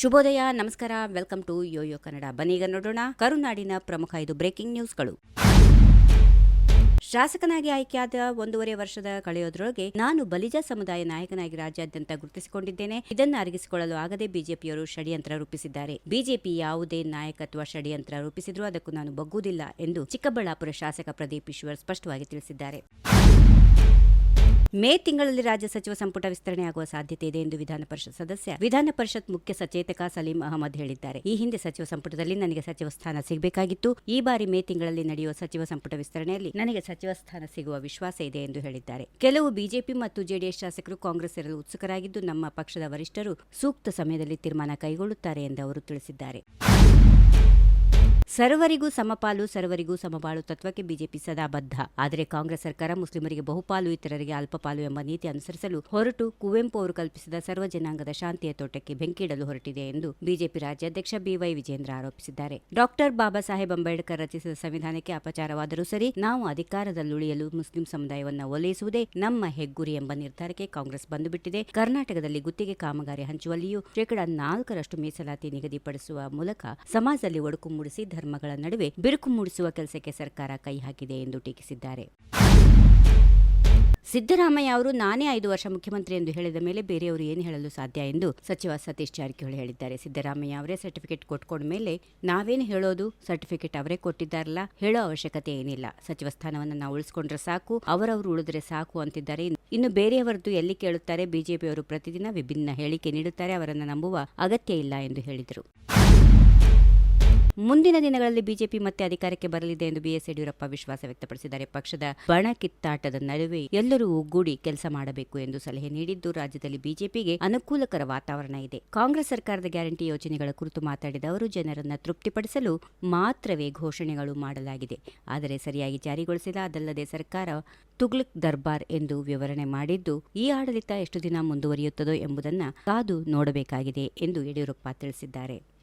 ಶುಭೋದಯ, ನಮಸ್ಕಾರ. Welcome to YoYo Kannada ಬನ್ನೀಗ ನೋಡೋಣ ಕರುನಾಡಿನ ಪ್ರಮುಖ ಐದು ಬ್ರೇಕಿಂಗ್ ನ್ಯೂಸ್ಗಳು ಶಾಸಕನಾಗಿ ಆಯ್ಕೆಯಾದ ಒಂದೂವರೆ ವರ್ಷದ ಕಳೆಯೋದ್ರೊಳಗೆ ನಾನು ಬಲಿಜ ಸಮುದಾಯ ನಾಯಕನಾಗಿ ರಾಜ್ಯಾದ್ಯಂತ ಗುರುತಿಸಿಕೊಂಡಿದ್ದೇನೆ. ಇದನ್ನು ಅರಗಿಸಿಕೊಳ್ಳಲು ಆಗದೆ ಬಿಜೆಪಿಯವರು ಷಡ್ಯಂತ್ರ ರೂಪಿಸಿದ್ದಾರೆ. ಬಿಜೆಪಿ ಯಾವುದೇ ನಾಯಕತ್ವ ಷಡ್ಯಂತ್ರ ರೂಪಿಸಿದ್ರೂ ಅದಕ್ಕೂ ನಾನು ಬಗ್ಗುವುದಿಲ್ಲ ಎಂದು ಚಿಕ್ಕಬಳ್ಳಾಪುರ ಶಾಸಕ ಪ್ರದೀಪ್ ಈಶ್ವರ್ ಸ್ಪಷ್ಟವಾಗಿ ತಿಳಿಸಿದ್ದಾರೆ. ಮೇ ತಿಂಗಳಲ್ಲಿ ರಾಜ್ಯ ಸಚಿವ ಸಂಪುಟ ವಿಸ್ತರಣೆಯಾಗುವ ಸಾಧ್ಯತೆ ಇದೆ ಎಂದು ವಿಧಾನ ಪರಿಷತ್ ಸದಸ್ಯ, ವಿಧಾನ ಪರಿಷತ್ ಮುಖ್ಯ ಸಚೇತಕ ಸಲೀಂ ಅಹಮದ್ ಹೇಳಿದ್ದಾರೆ. ಈ ಹಿಂದೆ ಸಚಿವ ಸಂಪುಟದಲ್ಲಿ ನನಗೆ ಸಚಿವ ಸ್ಥಾನ ಸಿಗಬೇಕಾಗಿತ್ತು. ಈ ಬಾರಿ ಮೇ ತಿಂಗಳಲ್ಲಿ ನಡೆಯುವ ಸಚಿವ ಸಂಪುಟ ವಿಸ್ತರಣೆಯಲ್ಲಿ ನನಗೆ ಸಚಿವ ಸ್ಥಾನ ಸಿಗುವ ವಿಶ್ವಾಸ ಇದೆ ಎಂದು ಹೇಳಿದ್ದಾರೆ. ಕೆಲವು ಬಿಜೆಪಿ ಮತ್ತು ಜೆಡಿಎಸ್ ಶಾಸಕರು ಕಾಂಗ್ರೆಸ್ ಸೇರಲು ಉತ್ಸುಕರಾಗಿದ್ದು ನಮ್ಮ ಪಕ್ಷದ ವರಿಷ್ಠರು ಸೂಕ್ತ ಸಮಯದಲ್ಲಿ ತೀರ್ಮಾನ ಕೈಗೊಳ್ಳುತ್ತಾರೆ ಎಂದು ಅವರು ತಿಳಿಸಿದ್ದಾರೆ. ಸರ್ವರಿಗೂ ಸಮಪಾಲು, ಸರ್ವರಿಗೂ ಸಮಬಾಳು ತತ್ವಕ್ಕೆ ಬಿಜೆಪಿ ಸದಾ ಬದ್ಧ. ಆದರೆ ಕಾಂಗ್ರೆಸ್ ಸರ್ಕಾರ ಮುಸ್ಲಿಮರಿಗೆ ಬಹುಪಾಲು, ಇತರರಿಗೆ ಅಲ್ಪಪಾಲು ಎಂಬ ನೀತಿ ಅನುಸರಿಸಲು ಹೊರಟು ಕುವೆಂಪು ಅವರು ಕಲ್ಪಿಸಿದ ಸರ್ವ ಜನಾಂಗದ ಶಾಂತಿಯ ತೋಟಕ್ಕೆ ಬೆಂಕಿಯಿಡಲು ಹೊರಟಿದೆ ಎಂದು ಬಿಜೆಪಿ ರಾಜ್ಯಾಧ್ಯಕ್ಷ ಬಿವೈ ವಿಜೇಂದ್ರ ಆರೋಪಿಸಿದ್ದಾರೆ. ಡಾಕ್ಟರ್ ಬಾಬಾ ಸಾಹೇಬ್ ಅಂಬೇಡ್ಕರ್ ರಚಿಸಿದ ಸಂವಿಧಾನಕ್ಕೆ ಅಪಚಾರವಾದರೂ ಸರಿ, ನಾವು ಅಧಿಕಾರದಲ್ಲುಳಿಯಲು ಮುಸ್ಲಿಂ ಸಮುದಾಯವನ್ನು ಒಲೈಸುವುದೇ ನಮ್ಮ ಹೆಗ್ಗುರಿ ಎಂಬ ನಿರ್ಧಾರಕ್ಕೆ ಕಾಂಗ್ರೆಸ್ ಬಂದುಬಿಟ್ಟಿದೆ. ಕರ್ನಾಟಕದಲ್ಲಿ ಗುತ್ತಿಗೆ ಕಾಮಗಾರಿ ಹಂಚುವಲ್ಲಿಯೂ ಶೇಕಡಾ ನಾಲ್ಕರಷ್ಟು ಮೀಸಲಾತಿ ನಿಗದಿಪಡಿಸುವ ಮೂಲಕ ಸಮಾಜದಲ್ಲಿ ಒಡಕು ಮೂಡಿಸಿ ಧರ್ಮಗಳ ನಡುವೆ ಬಿರುಕು ಮೂಡಿಸುವ ಕೆಲಸಕ್ಕೆ ಸರ್ಕಾರ ಕೈ ಹಾಕಿದೆ ಎಂದು ಟೀಕಿಸಿದ್ದಾರೆ. ಸಿದ್ದರಾಮಯ್ಯ ಅವರು ನಾನೇ ಐದು ವರ್ಷ ಮುಖ್ಯಮಂತ್ರಿ ಎಂದು ಹೇಳಿದ ಮೇಲೆ ಬೇರೆಯವರು ಏನು ಹೇಳಲು ಸಾಧ್ಯ ಎಂದು ಸಚಿವ ಸತೀಶ್ ಜಾರಕಿಹೊಳಿ ಹೇಳಿದ್ದಾರೆ. ಸಿದ್ದರಾಮಯ್ಯ ಅವರೇ ಸರ್ಟಿಫಿಕೇಟ್ ಕೊಟ್ಕೊಂಡ ಮೇಲೆ ನಾವೇನು ಹೇಳೋದು? ಸರ್ಟಿಫಿಕೇಟ್ ಅವರೇ ಕೊಟ್ಟಿದ್ದಾರಲ್ಲ, ಹೇಳೋ ಅವಶ್ಯಕತೆ ಏನಿಲ್ಲ. ಸಚಿವ ಸ್ಥಾನವನ್ನು ನಾವು ಉಳಿಸ್ಕೊಂಡ್ರೆ ಸಾಕು, ಅವರವರು ಉಳಿದ್ರೆ ಸಾಕು ಅಂತಿದ್ದಾರೆ. ಇನ್ನು ಬೇರೆಯವರದ್ದು ಎಲ್ಲಿ ಕೇಳುತ್ತಾರೆ? ಬಿಜೆಪಿಯವರು ಪ್ರತಿದಿನ ವಿಭಿನ್ನ ಹೇಳಿಕೆ ನೀಡುತ್ತಾರೆ, ಅವರನ್ನು ನಂಬುವ ಅಗತ್ಯ ಇಲ್ಲ ಎಂದು ಹೇಳಿದರು. ಮುಂದಿನ ದಿನಗಳಲ್ಲಿ ಬಿಜೆಪಿ ಮತ್ತೆ ಅಧಿಕಾರಕ್ಕೆ ಬರಲಿದೆ ಎಂದು ಬಿಎಸ್ ಯಡಿಯೂರಪ್ಪ ವಿಶ್ವಾಸ ವ್ಯಕ್ತಪಡಿಸಿದ್ದಾರೆ. ಪಕ್ಷದ ಬಣ ಕಿತ್ತಾಟದ ನಡುವೆ ಎಲ್ಲರೂ ಒಗ್ಗೂಡಿ ಕೆಲಸ ಮಾಡಬೇಕು ಎಂದು ಸಲಹೆ ನೀಡಿದ್ದು, ರಾಜ್ಯದಲ್ಲಿ ಬಿಜೆಪಿಗೆ ಅನುಕೂಲಕರ ವಾತಾವರಣ ಇದೆ. ಕಾಂಗ್ರೆಸ್ ಸರ್ಕಾರದ ಗ್ಯಾರಂಟಿ ಯೋಜನೆಗಳ ಕುರಿತು ಮಾತಾಡಿದ ಅವರು, ಜನರನ್ನು ತೃಪ್ತಿಪಡಿಸಲು ಮಾತ್ರವೇ ಘೋಷಣೆಗಳು ಮಾಡಲಾಗಿದೆ. ಆದರೆ ಸರಿಯಾಗಿ ಜಾರಿಗೊಳಿಸಿಲ್ಲ. ಅದಲ್ಲದೆ ಸರ್ಕಾರ ತುಗ್ಲಕ್ ದರ್ಬಾರ್ ಎಂದು ವಿವರಣೆ ಮಾಡಿದ್ದು, ಈ ಆಡಳಿತ ಎಷ್ಟು ದಿನ ಮುಂದುವರಿಯುತ್ತದೋ ಎಂಬುದನ್ನು ಕಾದು ನೋಡಬೇಕಾಗಿದೆ ಎಂದು ಯಡಿಯೂರಪ್ಪ ತಿಳಿಸಿದ್ದಾರೆ.